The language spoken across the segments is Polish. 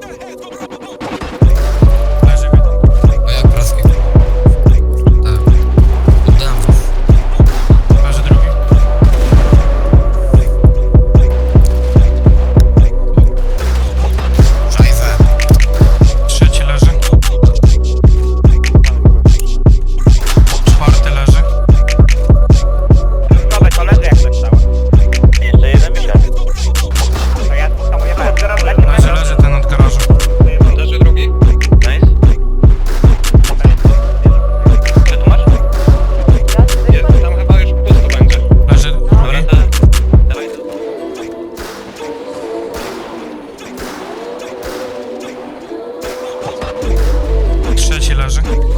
break their heads, go grab leży.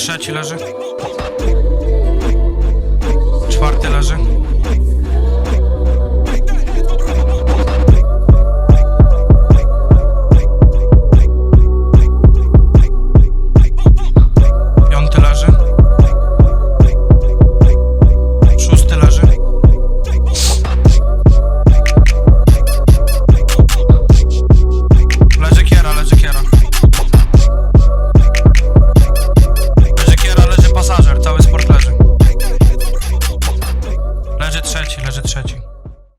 Trzeci leży.